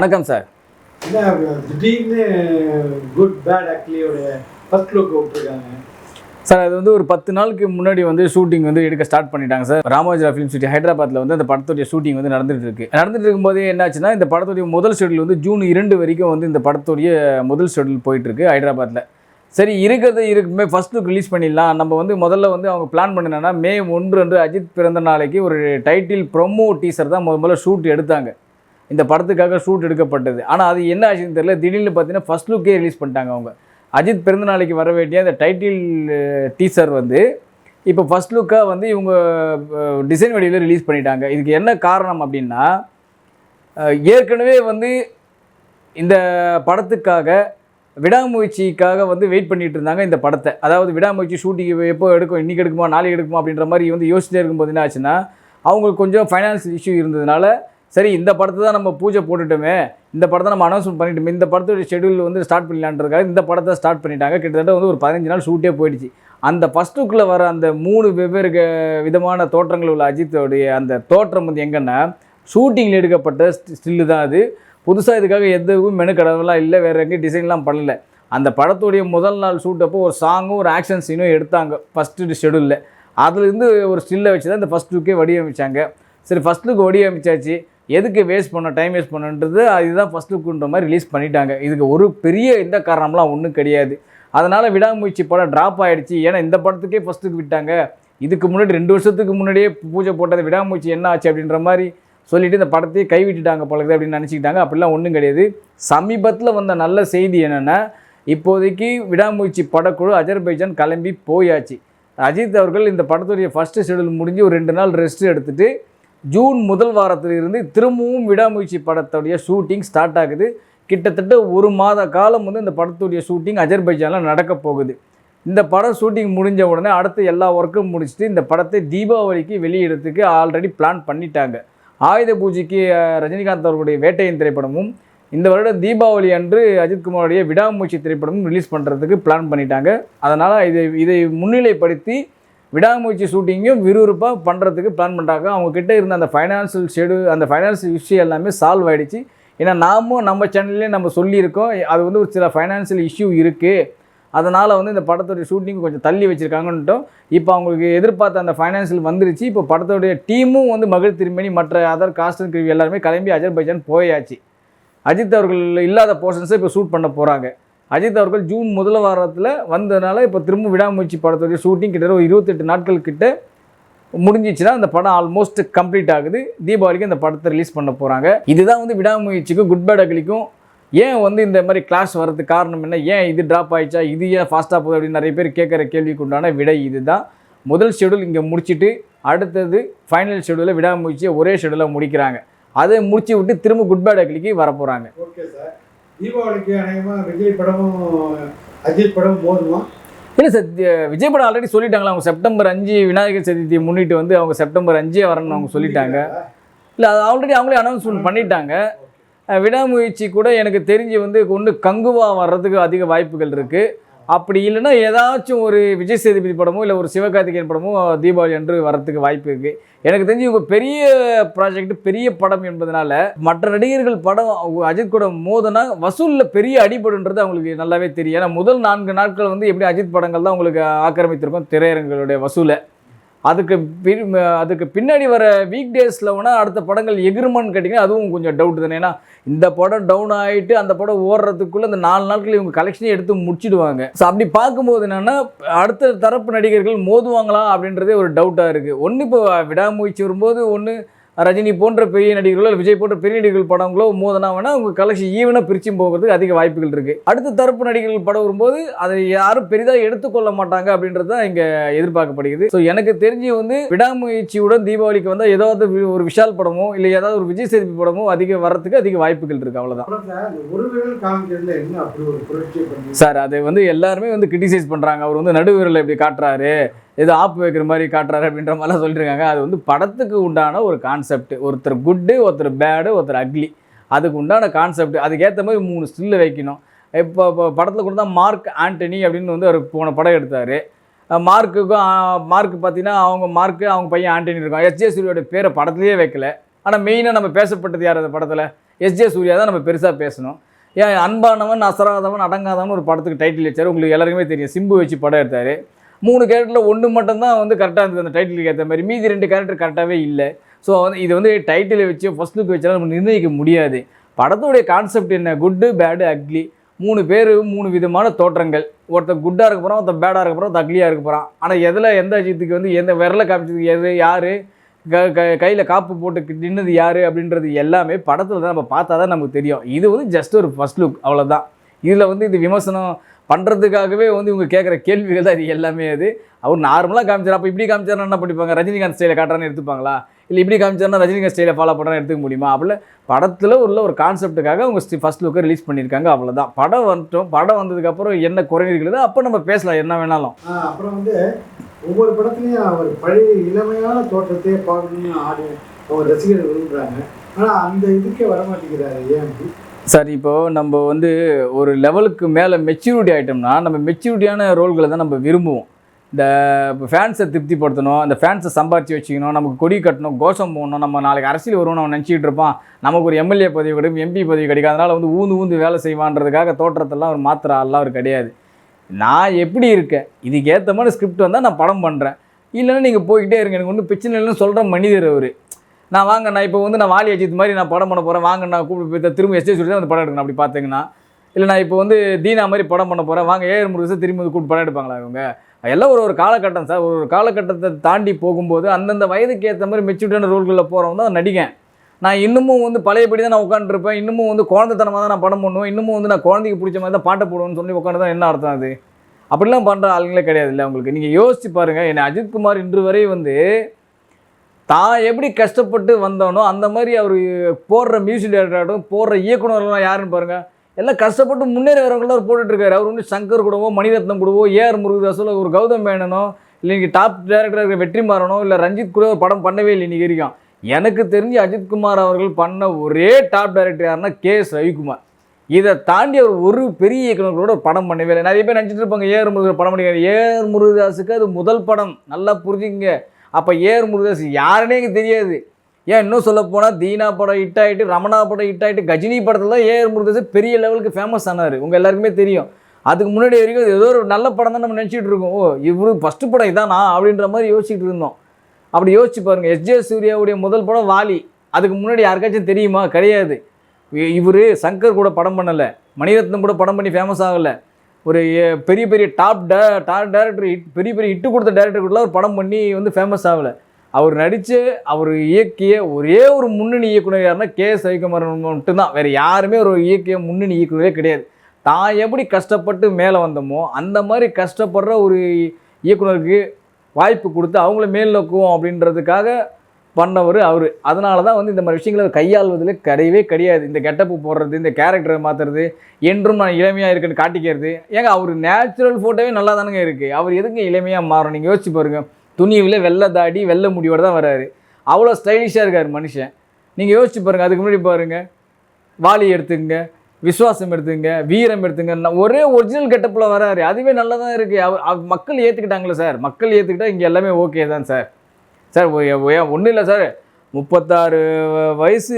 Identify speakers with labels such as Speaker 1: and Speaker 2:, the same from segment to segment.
Speaker 1: வணக்கம் சார்.
Speaker 2: என்ன திடீர்னு குட் பேட் அக்லியோட ஃபர்ஸ்ட் லுக் விட்டுருக்காங்க.
Speaker 1: சார் அது வந்து ஒரு பத்து நாளுக்கு முன்னாடி வந்து ஷூட்டிங் வந்து எடுக்க ஸ்டார்ட் பண்ணிட்டாங்க சார். ராமோஜரா ஃபிலிம் சிட்டி ஹைதராபாத்தில் வந்து அந்த படத்துடைய ஷூட்டிங் வந்து நடந்துட்டு இருக்கு. நடந்துட்டு இருக்கும்போதே என்னாச்சுன்னா இந்த படத்துடைய முதல் ஷெடியூல் வந்து ஜூன் இரண்டு வரைக்கும் வந்து இந்த படத்துடைய முதல் ஷெடியூல் போயிட்டு இருக்கு ஹைதராபாத்தில் சரி இருக்கிறது இருக்குமே ஃபர்ஸ்ட் லுக் ரிலீஸ் பண்ணிடலாம். நம்ம வந்து முதல்ல வந்து அவங்க பிளான் பண்ணினா மே ஒன்று அன்று அஜித் பிறந்த நாளைக்கு ஒரு டைட்டில் ப்ரொமோ டீசர் தான் முதல் முதல்ல ஷூட் எடுத்தாங்க. இந்த படத்துக்காக ஷூட் எடுக்கப்பட்டது. ஆனால் அது என்ன ஆச்சுன்னு தெரியல. திடீர்னு பார்த்தீங்கன்னா ஃபர்ஸ்ட் லுக்கே ரிலீஸ் பண்ணிட்டாங்க அவங்க. அஜித் பிறந்த நாளைக்கு வர வேண்டிய அந்த டைட்டில் டீசர் வந்து இப்போ ஃபர்ஸ்ட் லுக்காக வந்து இவங்க டிசைன் வடிவில் ரிலீஸ் பண்ணிட்டாங்க. இதுக்கு என்ன காரணம் அப்படின்னா ஏற்கனவே வந்து இந்த படத்துக்காக விடாமுயற்சிக்காக வந்து வெயிட் பண்ணிட்டு இருந்தாங்க இந்த படத்தை. அதாவது விடாமுயற்சி ஷூட்டிங் எப்போ எடுக்கும் இன்றைக்கி எடுக்குமா நாளைக்கு எடுக்குமா அப்படின்ற மாதிரி வந்து யோசிச்சுட்டே இருக்கும்போது என்ன ஆச்சுன்னா அவங்களுக்கு கொஞ்சம் ஃபைனான்ஸ் இஷ்யூ இருந்ததுனால சரி இந்த படத்தை தான் நம்ம பூஜை போட்டுட்டோமே இந்த படத்தை நம்ம அனௌன்ஸ்மெண்ட் பண்ணிட்டோமே இந்த படத்தோட ஷெடியூல் வந்து ஸ்டார்ட் பண்ணலான்றதுக்காக இந்த படத்தை ஸ்டார்ட் பண்ணிட்டாங்க. கிட்டத்தட்ட வந்து ஒரு பதினஞ்சு நாள் ஷூட்டே போயிடுச்சு. அந்த ஃபஸ்ட்டுக்குள்ளே வர அந்த மூணு வெவ்வேறு க- விதமான தோற்றங்கள் உள்ள அஜித்தோடைய அந்த தோற்றம் வந்து எங்கன்னா ஷூட்டிங்கில் எடுக்கப்பட்ட ஸ்டில்லு தான் அது. புதுசாக இதுக்காக எதுவும் மெனு கடவுளாக இல்லை வேறு எங்கேயும் டிசைன்லாம் பண்ணல. அந்த படத்துடைய முதல் நாள் ஷூட்டப்போ ஒரு சாங்கும் ஒரு ஆக்ஷன் சீனும் எடுத்தாங்க ஃபஸ்ட்டு ஷெடியூலில் அதுலேருந்து ஒரு ஸ்டில்லை வச்சு தான் இந்த ஃபஸ்ட் லுக்கே வடிவமைச்சாங்க. சரி ஃபஸ்ட் லுக் வடிவமைச்சாச்சு. எதுக்கு வேஸ்ட் பண்ண டைம் வேஸ்ட் பண்ணுன்றது அதுதான் ஃபஸ்ட் லுக்குன்ற மாதிரி ரிலீஸ் பண்ணிட்டாங்க. இதுக்கு ஒரு பெரிய இந்த காரணம்லாம் ஒன்றும் கிடையாது. அதனால் விடாமுயற்சி படம் ட்ராப் ஆகிடுச்சு ஏன்னா இந்த படத்துக்கே ஃபஸ்ட்டுக்கு விட்டாங்க. இதுக்கு முன்னாடி ரெண்டு வருஷத்துக்கு முன்னாடியே பூஜை போட்டது விடாமுயற்சி என்ன ஆச்சு அப்படின்ற மாதிரி சொல்லிவிட்டு இந்த படத்தையே கைவிட்டுட்டாங்க பழகுது அப்படின்னு நினச்சிக்கிட்டாங்க. அப்படிலாம் ஒன்றும் கிடையாது. சமீபத்தில் வந்த நல்ல செய்தி என்னென்னா இப்போதைக்கு விடாமுயற்சி படக்குழு அஜர்பைஜான் கிளம்பி போயாச்சு. அஜித் அவர்கள் இந்த படத்துடைய ஃபஸ்ட்டு ஷெடியூல் முடிஞ்சு ஒரு ரெண்டு நாள் ரெஸ்ட் எடுத்துகிட்டு ஜூன் முதல் வாரத்திலிருந்து திரும்பவும் விடாமுயற்சி படத்துடைய ஷூட்டிங் ஸ்டார்ட் ஆகுது. கிட்டத்தட்ட ஒரு மாத காலம் வந்து இந்த படத்துடைய ஷூட்டிங் அஜர்பைஜானில் நடக்க போகுது. இந்த படம் ஷூட்டிங் முடிஞ்ச உடனே அடுத்து எல்லா ஒர்க்கும் முடிச்சுட்டு இந்த படத்தை தீபாவளிக்கு வெளியிடத்துக்கு ஆல்ரெடி பிளான் பண்ணிட்டாங்க. ஆயுத பூஜைக்கு ரஜினிகாந்த் அவர்களுடைய வேட்டையின் திரைப்படமும் இந்த வருடம் தீபாவளி அன்று அஜித்குமாருடைய விடாமுயற்சி திரைப்படமும் ரிலீஸ் பண்ணுறதுக்கு பிளான் பண்ணிட்டாங்க. அதனால் இதை இதை முன்னிலைப்படுத்தி விடாமுயற்சி ஷூட்டிங்கும் விறுவிறுப்பாக பண்ணுறதுக்கு பிளான் பண்ணுறாங்க அவங்கக்கிட்ட இருந்த அந்த ஃபைனான்சியல் ஷெடு அந்த ஃபைனான்சியல் இஷ்யூ எல்லாமே சால்வ் ஆயிடுச்சு. ஏன்னா நாமும் நம்ம சேனல்லே நம்ம சொல்லியிருக்கோம். அது வந்து ஒரு சில ஃபைனான்சியல் இஷ்யூ இருக்குது அதனால் வந்து இந்த படத்துடைய ஷூட்டிங் கொஞ்சம் தள்ளி வச்சுருக்காங்கன்ட்டும் இப்போ அவங்களுக்கு எதிர்பார்த்த அந்த ஃபைனான்சியல் வந்துருச்சு. இப்போ படத்தோடைய டீமும் வந்து மகிழ் திருமணி மற்ற அதர் காஸ்டர் கிருவி கிரிவி எல்லாருமே கிளம்பி அஜர்பைஜான் போயாச்சு. அஜித் அவர்கள் இல்லாத போர்ஷன்ஸை இப்போ ஷூட் பண்ண போகிறாங்க அஜித் அவர்கள் ஜூன் முதல் வாரத்தில் வந்ததுனால இப்போ திரும்ப விடாமுயற்சி படத்துடைய ஷூட்டிங் கிட்ட ஒரு இருபத்தெட்டு நாட்கள் கிட்ட முடிஞ்சிச்சுன்னா அந்த படம் ஆல்மோஸ்ட் கம்ப்ளீட் ஆகுது. தீபாவளிக்கு இந்த படத்தை ரிலீஸ் பண்ண போகிறாங்க இதுதான் வந்து விடாமுயற்சிக்கும் குட் பேட் அகலிக்கும் ஏன் வந்து இந்த மாதிரி கிளாஸ் வர்றதுக்கு காரணம் என்ன? ஏன் இது ட்ராப் ஆயிடுச்சா? இது ஏன் ஃபாஸ்ட்டாக போகுது அப்படின்னு நிறைய பேர் கேட்குற கேள்விக்கு உண்டான விடை இதுதான். முதல் ஷெடியூல் இங்கே முடிச்சிட்டு அடுத்தது ஃபைனல் ஷெடியூலில் விடாமுயற்சியை ஒரே ஷெடியூலில் முடிக்கிறாங்க. அதை முடிச்சு விட்டு திரும்ப குட் பேட் அகலிக்கு வர போகிறாங்க
Speaker 2: ஓகே சார் தீபாவளிக்கு அநேகமாக விஜய் படமும் அஜித் படமும் மோதுமா
Speaker 1: இல்லை சார் விஜய் படம் ஆல்ரெடி சொல்லிட்டாங்களா? அவங்க செப்டம்பர் அஞ்சு விநாயகர் சதுர்த்தியை முன்னிட்டு வந்து அவங்க செப்டம்பர் அஞ்சே வரணும்னு அவங்க சொல்லிட்டாங்க. இல்லை அது ஆல்ரெடி அவங்களே அனௌன்ஸ்மெண்ட் பண்ணிட்டாங்க. விடாமுயற்சி கூட எனக்கு தெரிஞ்சு வந்து ஒன்று கங்குவா வர்றதுக்கு அதிக வாய்ப்புகள் இருக்குது அப்படி இல்லைன்னா ஏதாச்சும் ஒரு விஜய் சேதுபதி படமோ இல்லை ஒரு சிவகார்த்திகேயன் படமோ தீபாவளி அன்று வரத்துக்கு வாய்ப்பு இருக்குது எனக்கு தெரிஞ்சு இவங்க பெரிய ப்ராஜெக்ட் பெரிய படம் என்பதனால மற்ற நடிகர்கள் படம் அஜித் கூட மோதனா வசூலில் பெரிய அடிபடுன்றது அவங்களுக்கு நல்லாவே தெரியும். ஏன்னா முதல் நான்கு நாட்கள் வந்து எப்படி அஜித் படங்கள் தான் உங்களுக்கு ஆக்கிரமித்திருக்கும் திரையரங்குகளுடைய வசூலை. அதுக்கு பின் அதுக்கு பின்னாடி வர வீக் டேஸில் வேணால் அடுத்த படங்கள் எகிருமான்னு கேட்டிங்கன்னா அதுவும் கொஞ்சம் டவுட் தானே. ஏன்னா இந்த படம் டவுன் ஆகிட்டு அந்த படம் ஓடுறதுக்குள்ளே அந்த நாலு நாட்கள் இவங்க கலெக்ஷனே எடுத்து முடிச்சிடுவாங்க. ஸோ அப்படி பார்க்கும்போது என்னென்னா அடுத்த தரப்பு நடிகர்கள் மோதுவாங்களா அப்படின்றதே ஒரு டவுட்டாக இருக்குது ஒன்று இப்போ விடாமுயற்சி வரும்போது ஒன்று ரஜினி போன்ற பெரிய நடிகர்களோ இல்லை விஜய் போன்ற பெரிய நடிகர்கள் படங்களோ மோதனா வேணால் அவங்க கலெக்ஷன் ஈவனாக பிரிச்சு போகிறதுக்கு அதிக வாய்ப்புகள் இருக்குது அடுத்த தரப்பு நடிகர்கள் படம் வரும்போது அதை யாரும் பெரிதாக எடுத்துக்கொள்ள மாட்டாங்க அப்படின்றது தான் இங்கே எதிர்பார்க்கப்படுகிறது. ஸோ எனக்கு தெரிஞ்சு வந்து விடாமுயற்சியுடன் தீபாவளிக்கு வந்தால் ஏதாவது ஒரு விஷால் படமோ இல்லை ஏதாவது ஒரு விஜய் சேதுபதி படமோ அதிக வர்றதுக்கு அதிக வாய்ப்புகள் இருக்குது அவ்வளோதான்
Speaker 2: சார்
Speaker 1: அதை வந்து எல்லாருமே வந்து கிரிட்டிசைஸ் பண்ணுறாங்க அவர் வந்து நடுவரில் இப்படி காட்டுறாரு. ஏதோ ஆப்பு வைக்கிற மாதிரி காட்டுறாரு அப்படின்ற மாதிரிலாம் சொல்லியிருக்காங்க அது வந்து படத்துக்கு உண்டான ஒரு கான்செப்ட் ஒருத்தர் குட்டு ஒருத்தர் பேடு ஒருத்தர் அக்லி அதுக்கு உண்டான கான்செப்ட் அதுக்கேற்ற மாதிரி மூணு ஸ்டில்லு வைக்கணும். இப்போ இப்போ படத்தில் கூட தான் மார்க் ஆண்டனி அப்படின்னு வந்து அவர் போன படம் எடுத்தார். மார்க்குக்கும் மார்க் பார்த்தீங்கன்னா அவங்க மார்க்கு அவங்க பையன் ஆண்டனி இருக்கும் எஸ்ஜே சூரியோட பேரை படத்துலேயே வைக்கல. ஆனால் மெயினாக நம்ம பேசப்பட்டது யார் அந்த படத்தில்? எஸ்ஜே சூர்யா தான் நம்ம பெருசாக பேசணும். ஏன் அன்பானவன் அசராதவன் அடங்காதவன் ஒரு படத்துக்கு டைட்டில் வச்சார். உங்களுக்கு எல்லாருக்குமே தெரியும். சிம்பு வச்சு படம் எடுத்தார். மூணு கேரக்டரில் ஒன்று மட்டும்தான் வந்து கரெக்டாக இருந்தது அந்த டைட்டிலுக்கு ஏற்ற மாதிரி. மீதி ரெண்டு கேரக்டர் கரெக்டாகவே இல்லை. ஸோ வந்து இது வந்து டைட்டிலை வச்சு ஃபர்ஸ்ட் லுக் வச்சாலும் நம்ம நிர்ணயிக்க முடியாது. படத்துடைய கான்செப்ட் என்ன? குட்டு பேடு அக்லி மூணு பேர் மூணு விதமான தோற்றங்கள். ஒருத்தன் குட்டாக இருக்க போகிறான் ஒருத்தன் பேடாக இருக்க போகிறான் அக்லியாக இருக்க போகிறான் ஆனால் எதில் எந்த அஜித்துக்கு வந்து எந்த விரலை காமிச்சதுக்கு எது யார் க க கையில் காப்பு போட்டு நின்னது யார் அப்படின்றது எல்லாமே படத்தில் தான் நம்ம பார்த்தா தான் நமக்கு தெரியும். இது வந்து ஜஸ்ட் ஒரு ஃபஸ்ட் லுக் அவ்வளோதான் இதில் வந்து இது விமர்சனம் பண்ணுறதுக்காகவே வந்து இவங்க கேட்குற கேள்விகள் தான் இது எல்லாமே அது. அவர் நார்மலாக காமிச்சார்? அப்போ இப்படி காமிச்சாருன்னா என்ன படிப்பாங்க ரஜினிகாந்த் ஸ்டைலை காட்டுறான்னு எடுத்துப்பாங்களா? இல்லை இப்படி காமிச்சாருன்னா ரஜினிகாந்த் ஸ்டைலை ஃபாலோ பண்ணுறான்னு எடுத்துக்க முடியுமா? அப்படில படத்தில் உள்ள ஒரு கான்செப்ட்டுக்காக அவங்க ஃபர்ஸ்ட் லுக்கை ரிலீஸ் பண்ணியிருக்காங்க அவ்வளோதான் படம் வந்துட்டோம். படம் வந்ததுக்கப்புறம் என்ன குறைநீர்களோ அப்போ நம்ம பேசலாம் என்ன வேணாலும்.
Speaker 2: அப்புறம் வந்து ஒவ்வொரு படத்துலையும் அவர் பழைய இளமையான தோற்றத்தையே பார்க்கணும்னு ஆடி அவங்க ரசிகர்கள் விரும்புகிறாங்க ஆனால் அந்த இதுக்கே வரமாட்டேங்கிறாரு ஏன் அப்படி
Speaker 1: சார் இப்போது நம்ம வந்து ஒரு லெவலுக்கு மேலே மெச்சூரிட்டி ஆகிட்டோம்னா நம்ம மெச்சூரிட்டியான ரோல்களை தான் நம்ம விரும்புவோம். இந்த ஃபேன்ஸை திருப்திப்படுத்தணும் அந்த ஃபேன்ஸை சம்பாரித்து வச்சுக்கணும் நமக்கு கொடி கட்டணும் கோஷம் போடணும் நம்ம நாளைக்கு அரசியல் வருவோம்னு அவன் நினச்சிக்கிட்டு இருப்பான். நமக்கு ஒரு எம்எல்ஏ பதவி கிடைக்கும் எம்பி பதவி கிடைக்கும். அதனால் வந்து ஊந்து ஊந்து வேலை செய்வான்றதுக்காக தோற்றத்தெல்லாம் ஒரு மாத்திர ஆள்லாம் அவர் கிடையாது. நான் எப்படி இருக்கேன்? இதுக்கு ஏற்ற மாதிரி ஸ்கிரிப்ட் வந்தால் நான் படம் பண்ணுறேன் இல்லைன்னா நீங்கள் போய்கிட்டே இருங்க. எனக்கு ஒன்றும் பிரச்சனை இல்லைன்னு சொல்கிற மனிதர் அவர். நான் வாங்கண்ணா இப்போ வந்து நான் வாலி அஜித் மாதிரி நான் படம் பண்ண போகிறேன் வாங்கண்ணா கூப்பிட்டு போய் திரும்ப எஸ்டே சொல்லி தான் வந்து படம் எடுக்கணும் அப்படி பார்த்தீங்கன்னா இல்லை நான் இப்போ வந்து தீனா மாதிரி படம் பண்ண போகிறேன் வாங்க ஏஆர் முருகன் திரும்பி வந்து கூப்பிட்டு படம் எடுப்பாங்களா இவங்க? எல்லாம் ஒரு ஒரு காலகட்டம் சார். ஒரு ஒரு காலகட்டத்தை தாண்டி போகும்போது அந்தந்த வயதுக்கு ஏற்ற மாதிரி மெச்சூர்டான ரோல்களில் போகிறவங்க தான் நடிகேன். நான் இன்னமும் வந்து பழையபடி தான் நான் உட்காந்துருப்பேன் இன்னமும் வந்து குழந்தைத்தனமாக தான் நான் படம் பண்ணுவேன். இன்னமும் வந்து நான் குழந்தைக்கு பிடிச்ச மாதிரி தான் பாட்டை போடுவேன்னு சொல்லி உட்காந்து தான் என்ன அர்த்தம் அது? அப்படிலாம் பண்ணுற ஆளுங்களே கிடையாது இல்லை உங்களுக்கு. நீங்கள் யோசிச்சு பாருங்கள் என்னை அஜித்குமார் இன்று வரை வந்து தான் எப்படி கஷ்டப்பட்டு வந்தானோ அந்த மாதிரி அவர் போடுற மியூசிக் டைரக்டராகட்டும் போடுற இயக்குனர்லாம் யாருன்னு பாருங்கள் எல்லாம் கஷ்டப்பட்டு முன்னேறி வரவங்களாம் அவர் போட்டுட்ருக்காரு. அவர் வந்து சங்கர் கூடவோ மணிரத்னம் கூடவோ ஏஆர் முருகதாஸோ ஒரு கௌதம் மேனனோ இல்லை இன்றைக்கி டாப் டேரக்டராக இருக்கிற வெற்றிமாறனோ இல்லை ரஞ்சித் கூட ஒரு படம் பண்ணவே இல்லை இன்றைக்கி வரைக்கும். எனக்கு தெரிஞ்சு அஜித்குமார் அவர்கள் பண்ண ஒரே டாப் டைரக்டர் யாருன்னா கே எஸ் ரவிக்குமார். இதை தாண்டி அவர் ஒரு பெரிய இயக்குனர்களோட ஒரு படம் பண்ணவே இல்லை. நிறைய பேர் நினச்சிட்டு இருப்பாங்க ஏஆர் முருகன் படம் பண்ணிக்கிறார் ஏஆர் முருகதாஸுக்கு அது முதல் படம். நல்லா புரிஞ்சுங்க அப்போ ஏர் முருகதாஸ் யாருன்னே எனக்கு தெரியாது. ஏன் இன்னும் சொல்ல போனால் தீனா படம் ஹிட் ஆகிட்டு ரமணா படம் ஹிட் ஆகிட்டு கஜினி படத்தில் தான் ஏஆர் முருகதாஸ் பெரிய லெவலுக்கு ஃபேமஸ் ஆனார். உங்கள் எல்லாருக்குமே தெரியும். அதுக்கு முன்னாடி வரைக்கும் ஏதோ ஒரு நல்ல படம் தான் நம்ம நினச்சிட்டு இருக்கோம். ஓ இவரு ஃபஸ்ட்டு படம் இதானா அப்படின்ற மாதிரி யோசிச்சுட்டு இருந்தோம். அப்படி யோசிச்சு பாருங்கள் எஸ்ஜே சூர்யாவுடைய முதல் படம் வாலி. அதுக்கு முன்னாடி யாருக்காச்சும் தெரியுமா? கிடையாது. இவர் சங்கர் கூட படம் பண்ணலை. மணிரத்னம் கூட படம் பண்ணி ஃபேமஸ் ஆகலை. ஒரு பெரிய பெரிய top day top director hit பெரிய பெரிய ஹிட்டு கொடுத்த டேரக்டர் கூட ஒரு படம் பண்ணி வந்து ஃபேமஸ் ஆகலை. அவர் நடித்து அவர் இயக்கிய ஒரே ஒரு முன்னணி இயக்குனர் யாருன்னா கே. எஸ் ரவிக்குமார் மட்டும்தான். வேறு யாருமே ஒரு இயக்கிய முன்னணி இயக்குனரே கிடையாது. தான் எப்படி கஷ்டப்பட்டு மேலே வந்தோமோ அந்த மாதிரி கஷ்டப்படுற ஒரு இயக்குனருக்கு வாய்ப்பு கொடுத்து அவங்கள மேல் நோக்குவோம் அப்படின்றதுக்காக பண்ணவர் அவர். அதனால தான் வந்து இந்த மாதிரி விஷயங்களை கையாள்வதில் கிடையவே கிடையாது. இந்த கெட்டப்பு போடுறது இந்த கேரக்டரை மாற்றுறது என்றும் நான் இளமையாக இருக்குன்னு காட்டிக்கிறது. ஏங்க அவர் நேச்சுரல் ஃபோட்டோவே நல்லா தானுங்க இருக்குது அவர் எதுக்கு இளமையாக மாறும் நீங்கள் யோசிச்சு பாருங்கள் துணிவில் வெள்ளை தாடி வெள்ளை முடியோடு தான் வராரு. அவ்வளோ ஸ்டைலிஷாக இருக்கார் மனுஷன். நீங்கள் யோசிச்சு பாருங்கள் அதுக்கு முன்னாடி பாருங்கள் வாலி எடுத்துங்க விஸ்வாசம் எடுத்துங்க வீரம் எடுத்துங்க. ஒரே ஒரிஜினல் கெட்டப்பில் வராரு. அதுவே நல்லா தான் இருக்குது அவர் மக்கள் ஏற்றுக்கிட்டாங்களே சார். மக்கள் ஏற்றுக்கிட்டால் இங்கே எல்லாமே ஓகே தான் சார். சார் ஒன்றும் இல்லை சார். முப்பத்தாறு வயசு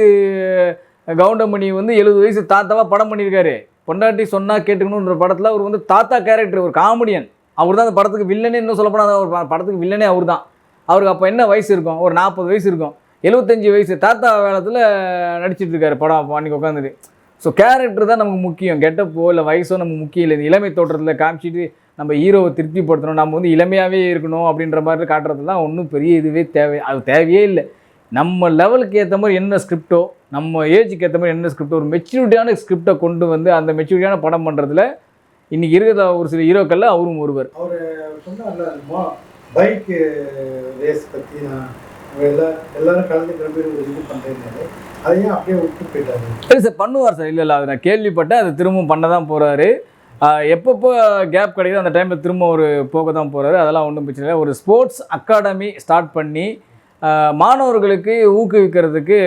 Speaker 1: கவுண்டமணி வந்து எழுபது வயசு தாத்தாவாக படம் பண்ணியிருக்காரு பொண்டாட்டி சொன்னால் கேட்டுக்கணுன்ற படத்தில் அவர் வந்து தாத்தா கேரக்டர் ஒரு காமெடியன் அவர் தான் அந்த படத்துக்கு வில்லனே இன்னும் சொல்லப்போனால் ஒரு படத்துக்கு வில்லனே அவர் தான் அவருக்கு அப்போ என்ன வயசு இருக்கும்? ஒரு நாற்பது வயசு இருக்கும். எழுபத்தஞ்சி வயசு தாத்தா வேலத்தில் நடிச்சிட்டு இருக்காரு படம் அன்றைக்கி உட்காந்துட்டு ஸோ கேரக்டர் தான் நமக்கு முக்கியம். கெட்டப்போ இல்லை வயசோ நமக்கு முக்கியம் இல்லை. இந்த இளமை தோற்றத்தில் காமிச்சிட்டு நம்ம ஹீரோவை திருப்திப்படுத்தணும் நம்ம வந்து இளமையாகவே இருக்கணும் அப்படின்ற மாதிரி காட்டுறதுலாம் ஒன்றும் பெரிய இதுவே தேவை அது தேவையே இல்லை. நம்ம லெவலுக்கு ஏற்ற மாதிரி என்ன ஸ்கிரிப்டோ நம்ம ஏஜுக்கு ஏற்ற மாதிரி என்ன ஸ்கிரிப்டோ ஒரு மெச்சூரிட்டியான ஸ்கிரிப்டை கொண்டு வந்து அந்த மெச்சூரிட்டியான படம் பண்ணுறதுல இன்றைக்கி இருக்கிற ஒரு சில ஹீரோக்களில் அவரும் ஒருவர்.
Speaker 2: அவர் சொன்னார்ல பைக்கு ரேஸ் பற்றி நான் எல்லாரும் ஒரு இது பண்ணுறேன்னாரு அதையும் அப்படியே விட்டு போயிட்டாரு.
Speaker 1: சார் பண்ணுவார் சார். இல்லை இல்லை அது நான் கேள்விப்பட்டேன். அது திரும்பவும் பண்ண தான் போகிறாரு எப்பப்போ கேப் கிடைக்குது அந்த டைமில் திரும்ப ஒரு போக தான் போகிறாரு அதெல்லாம் ஒன்றும் பிரச்சனை இல்லை. ஒரு ஸ்போர்ட்ஸ் அகாடமி ஸ்டார்ட் பண்ணி மாணவர்களுக்கு ஊக்குவிக்கிறதுக்கு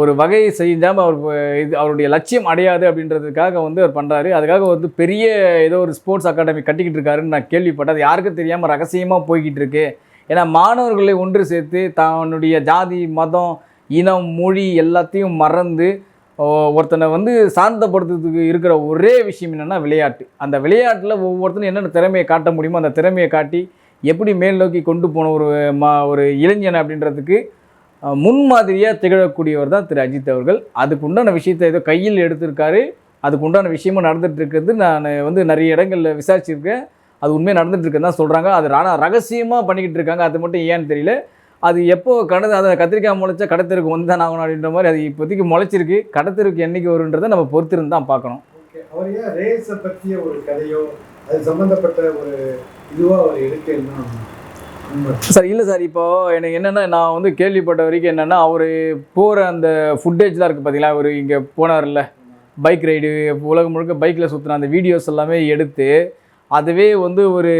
Speaker 1: ஒரு வகை செஞ்சாமல் அவர் இது அவருடைய லட்சியம் அடையாது அப்படின்றதுக்காக வந்து அவர் பண்ணுறாரு அதுக்காக வந்து பெரிய ஏதோ ஒரு ஸ்போர்ட்ஸ் அகாடமி கட்டிக்கிட்டு இருக்காருன்னு நான் கேள்விப்பட்டேன். அது யாருக்கும் தெரியாமல் ரகசியமாக போய்கிட்டு இருக்கு. ஏன்னா மாணவர்களை ஒன்று சேர்த்து தன்னுடைய ஜாதி மதம் இனம் மொழி எல்லாத்தையும் மறந்து ஒருத்தனை வந்து சாந்தப்படுத்துறதுக்கு இருக்கிற ஒரே விஷயம் என்னென்னா விளையாட்டு. அந்த விளையாட்டில் ஒவ்வொருத்தனும் என்னென்ன திறமையை காட்ட முடியுமோ அந்த திறமையை காட்டி எப்படி மேல் நோக்கி கொண்டு போன ஒரு மா ஒரு இளைஞன் அப்படின்றதுக்கு முன்மாதிரியாக திகழக்கூடியவர் தான் திரு அஜித் அவர்கள். அதுக்கு உண்டான விஷயத்தை ஏதோ கையில் எடுத்திருக்காரு. அதுக்கு உண்டான விஷயமும் நடந்துகிட்ருக்கிறது நான் வந்து நிறைய இடங்களில் விசாரிச்சிருக்கேன். அது உண்மையாக நடந்துட்டுருக்குன்னு தான் சொல்கிறாங்க அது ஆனால் ரகசியமாக பண்ணிக்கிட்டு இருக்காங்க. அது மட்டும் ஏன்னு தெரியல. அது எப்போ கடை அதை கத்திரிக்காய் முளைச்சா கடத்தருக்கு வந்து தான் ஆகணும் அப்படின்ற மாதிரி அது இப்போதைக்கு முளைச்சிருக்கு. கடத்தருக்கு என்னைக்கு வருன்றதை நம்ம பொறுத்திருந்து தான் பார்க்கணும்.
Speaker 2: அவர் ஏன் ரேஸை பற்றிய ஒரு கதையோ அது சம்மந்தப்பட்ட ஒரு இதுவோ அவர் எடுக்கணும்னா உண்மை
Speaker 1: சார் இல்லை சார் இப்போ எனக்கு என்னென்னா நான் வந்து கேள்விப்பட்ட வரைக்கும் என்னென்னா அவர் போகிற அந்த ஃபுட்டேஜ்லாம் இருக்குது பார்த்தீங்களா அவர் இங்கே போனார்ல பைக் ரைடு உலகம் முழுக்க பைக்கில் சுற்றின அந்த வீடியோஸ் எல்லாமே எடுத்து அதுவே வந்து ஒரு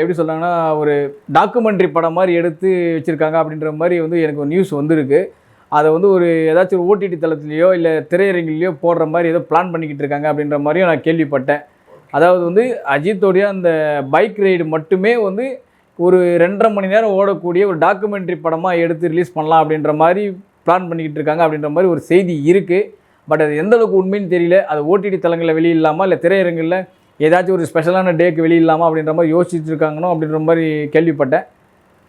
Speaker 1: எப்படி சொல்கிறாங்கன்னா ஒரு டாக்குமெண்ட்ரி படம் மாதிரி எடுத்து வச்சுருக்காங்க அப்படின்ற மாதிரி வந்து எனக்கு ஒரு நியூஸ் வந்திருக்கு. அதை வந்து ஒரு ஏதாச்சும் ஒரு ஓடிடி தளத்துலேயோ இல்லை திரையரங்கிலேயோ போடுற மாதிரி ஏதோ பிளான் பண்ணிக்கிட்டு இருக்காங்க அப்படின்ற மாதிரியும் நான் கேள்விப்பட்டேன். அதாவது வந்து அஜித்தோடைய அந்த பைக் ரைடு மட்டுமே வந்து ஒரு ரெண்டரை மணி நேரம் ஓடக்கூடிய ஒரு டாக்குமெண்ட்ரி படமாக எடுத்து ரிலீஸ் பண்ணலாம் அப்படின்ற மாதிரி பிளான் பண்ணிக்கிட்டு இருக்காங்க அப்படின்ற மாதிரி ஒரு செய்தி இருக்குது பட் அது எந்தளவுக்கு உண்மைன்னு தெரியல. அது ஓடிடி தளங்களில் வெளியில்லாமல் இல்லை திரையரங்கில் ஏதாச்சும் ஒரு ஸ்பெஷலான டேக்கு வெளியிடலாமா அப்படின்ற மாதிரி யோசிச்சுட்டு இருக்காங்கனோ அப்படின்ற மாதிரி கேள்விப்பட்டேன்.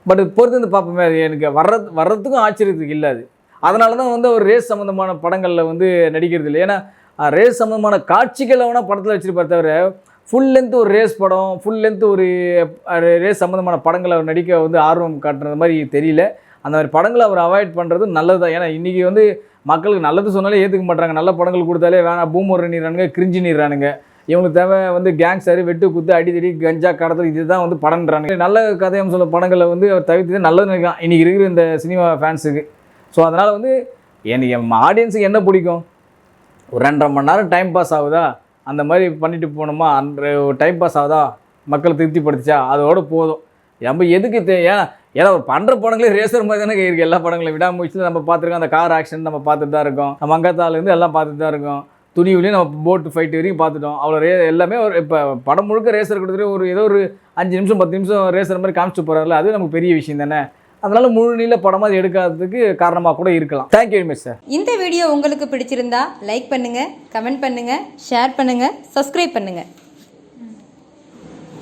Speaker 1: பட் பொறுத்து வந்து பார்ப்போமே அது எனக்கு வர்றது வர்றதுக்கும் ஆச்சரியத்துக்கு இல்லை அது. அதனால தான் வந்து ஒரு ரேஸ் சம்மந்தமான படங்களில் வந்து நடிக்கிறது இல்லை. ஏன்னா ரேஸ் சம்மந்தமான காட்சிகளை வேணால் படத்தில் வச்சிருப்பார் தவிர ஃபுல் லென்த் ஒரு ரேஸ் படம் ஃபுல் லென்த் ஒரு ரேஸ் சம்மந்தமான படங்களை அவர் நடிக்க வந்து ஆர்வம் காட்டுறது மாதிரி தெரியல. அந்த மாதிரி படங்களை அவர் அவாய்ட் பண்ணுறது நல்லது தான் ஏன்னா இன்றைக்கி வந்து மக்களுக்கு நல்லது சொன்னாலே ஏற்றுக்க மாட்டாங்க நல்ல படங்கள் கொடுத்தாலே வேணாம். பூமர் நீரானுங்க கிரிஞ்சி நீரானுங்க இவங்களுக்கு தேவை வந்து கேங்ஸ்டர் வெட்டு குத்து அடிதடி கஞ்சா கடத்தல் இதுதான் வந்து படன்றாங்க நல்ல கதையம் சொல்ல படங்களை வந்து அவர் தவிர்த்து நல்லது நினைக்கலாம் இன்றைக்கி இருக்கிற இந்த சினிமா ஃபேன்ஸுக்கு ஸோ அதனால் வந்து எனக்கு என் ஆடியன்ஸுக்கு என்ன பிடிக்கும்? ஒரு ரெண்டரை மணி நேரம் டைம் பாஸ் ஆகுதா? அந்த மாதிரி பண்ணிட்டு போனோமா அந்த டைம் பாஸ் ஆகுதா? மக்களை திருப்திப்படுத்திச்சா? அதோட போதும். நம்ம எதுக்கு தே ஏன்னா ஏன்னா ஒரு பண்ணுற படங்களே ரேசர் மாதிரி தானே இருக்குது எல்லா படங்களும் விடாமுயற்சியில் நம்ம பார்த்துருக்கோம். அந்த கார் ஆக்சிடென்ட் நம்ம பார்த்துட்டு தான் இருக்கோம். நம்ம மங்காத்தாலேருந்து எல்லாம் பார்த்துட்டு தான் இருக்கோம். துணிவுலையும் நம்ம போட்டு ஃபைட் வரைக்கும் பார்த்துட்டோம். அவ்வளோ ரே எல்லாமே ஒரு இப்போ படம் முழுக்க ரேசர் கொடுத்துட்டு ஒரு ஏதோ ஒரு அஞ்சு நிமிஷம் பத்து நிமிஷம் ரேசர் மாதிரி காமிச்சிட்டு போகிறாருல அது நமக்கு பெரிய விஷயம் தானே? அதனால முழு நீள படமாக அது எடுக்காததுக்கு காரணமாக கூட இருக்கலாம். Thank you very much sir
Speaker 3: இந்த வீடியோ உங்களுக்கு பிடிச்சிருந்தா லைக் பண்ணுங்கள் கமெண்ட் பண்ணுங்கள் ஷேர் பண்ணுங்கள் சப்ஸ்கிரைப் பண்ணுங்கள்